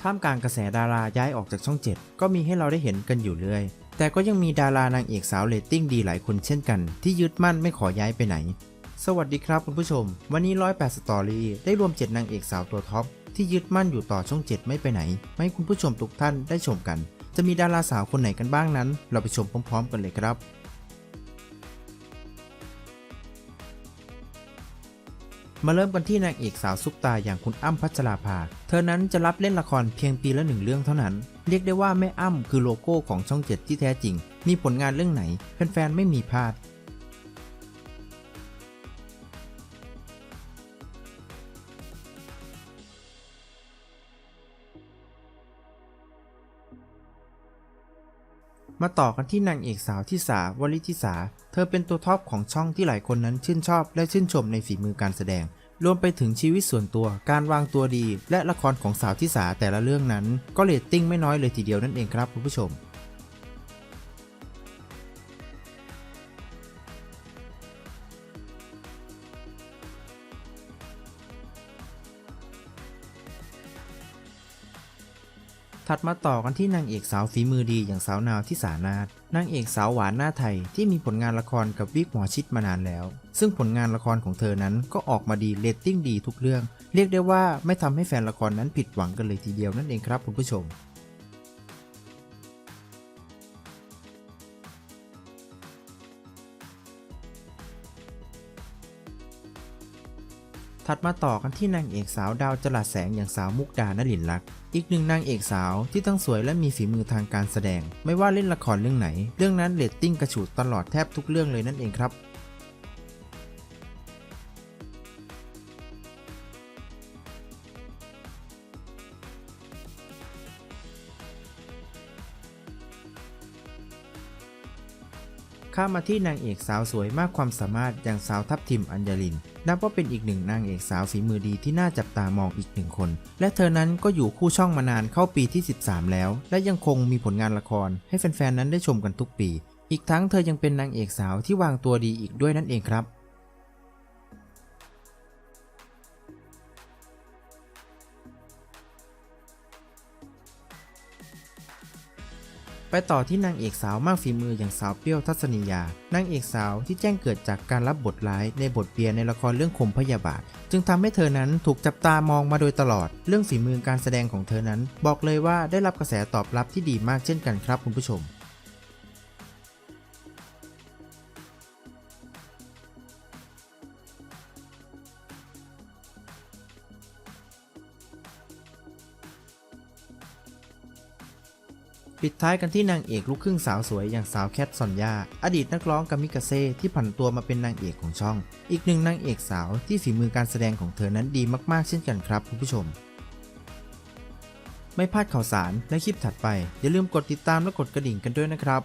ท่ามกลางกระแสดาราย้ายออกจากช่อง 7 ก็มีให้เราได้เห็นกันอยู่เรื่อย แต่ก็ยังมีดารานางเอกสาวเรตติ้งดีหลายคนเช่นกัน ที่ยึดมั่นไม่ขอย้ายไปไหน สวัสดีครับคุณผู้ชม วันนี้ 108 สตอรี่ได้รวม 7 นางเอกสาวตัวท็อปที่ยึดมั่นอยู่ต่อช่อง 7 ไม่ไปไหนมาให้คุณผู้ชมทุกท่านได้ชมกัน จะมีดาราสาวคนไหนกันบ้างนั้น เราไปชมพร้อม ๆ กันเลยครับ มาเริ่มกันที่นางเอกสาวซุปตาอย่างคุณอ้ำพัชราภา เธอนั้นจะรับเล่นละครเพียงปีละหนึ่งเรื่องเท่านั้น เรียกได้ว่าแม่อ้ำคือโลโก้ของช่องเจ็ดที่แท้จริง มีผลงานเรื่องไหนแฟนๆไม่มีพลาด มาต่อกันที่นางเอกสาวที่สาวลิทิสา เธอเป็นตัวท็อปของช่องที่หลายคนนั้นชื่นชอบและชื่นชมในฝีมือการแสดง รวมไปถึงชีวิตส่วนตัว การวางตัวดี และละครของสาวที่สาแต่ละเรื่องนั้น ก็เรตติ้งไม่น้อยเลยทีเดียวนั่นเองครับคุณผู้ชม ถัดมาต่อกันที่นางเอกสาวฝีมือดีอย่างสาวนาวที่สานาดนางเอกสาวหวานหน้าไทยที่มีผลงานละครกับวิกหมอชิดมานานแล้ว ซึ่งผลงานละครของเธอนั้นก็ออกมาดีเรตติ้งดีทุกเรื่อง เรียกได้ว่าไม่ทำให้แฟนละครนั้นผิดหวังกันเลยทีเดียวนั่นเองครับคุณผู้ชม ถัดมาต่อกันที่นางเอกสาวดาวจรัสแสงอย่างสาวมุกดานลินลักษ์อีกหนึ่งนางเอกสาวที่ทั้งสวยและมีฝีมือทางการแสดง ไม่ว่าเล่นละครเรื่องไหน เรื่องนั้นเรตติ้งกระฉูดตลอดแทบทุกเรื่องเลยนั่นเองครับ ข้ามาที่นางเอกสาวสวยมากความสามารถอย่างสาวทัพทิมอัญญลิน นับว่าเป็นอีกหนึ่งนางเอกสาวฝีมือดีที่น่าจับตามองอีกหนึ่งคน และเธอนั้นก็อยู่คู่ช่องมานานเข้าปีที่ 13 แล้ว และยังคงมีผลงานละคร ให้แฟนๆนั้นได้ชมกันทุกปี อีกทั้งเธอยังเป็นนางเอกสาวที่วางตัวดีอีกด้วยนั่นเองครับ ไปต่อที่นางเอกสาวมากฝีมืออย่างสาวเปรี้ยวทัศนียานางเอกสาวที่แจ้งเกิดจากการรับบทร้ายในบทเบียร์ในละครเรื่องคมพยาบาท จึงทำให้เธอนั้นถูกจับตามองมาโดยตลอด เรื่องฝีมือการแสดงของเธอนั้น บอกเลยว่าได้รับกระแสตอบรับที่ดีมากเช่นกันครับคุณผู้ชม ปิดท้ายกันที่นางเอกลูกครึ่งสาวสวยอย่างสาวแคทซอนยา อดีตนักร้องกามิกาเซ่ที่ผันตัวมาเป็นนางเอกของช่อง อีกหนึ่งนางเอกสาวที่ฝีมือการแสดงของเธอนั้นดีมากๆ เช่นกันครับคุณผู้ชม ไม่พลาดข่าวสารและคลิปถัดไป อย่าลืมกดติดตามและกดกระดิ่งกันด้วยนะครับ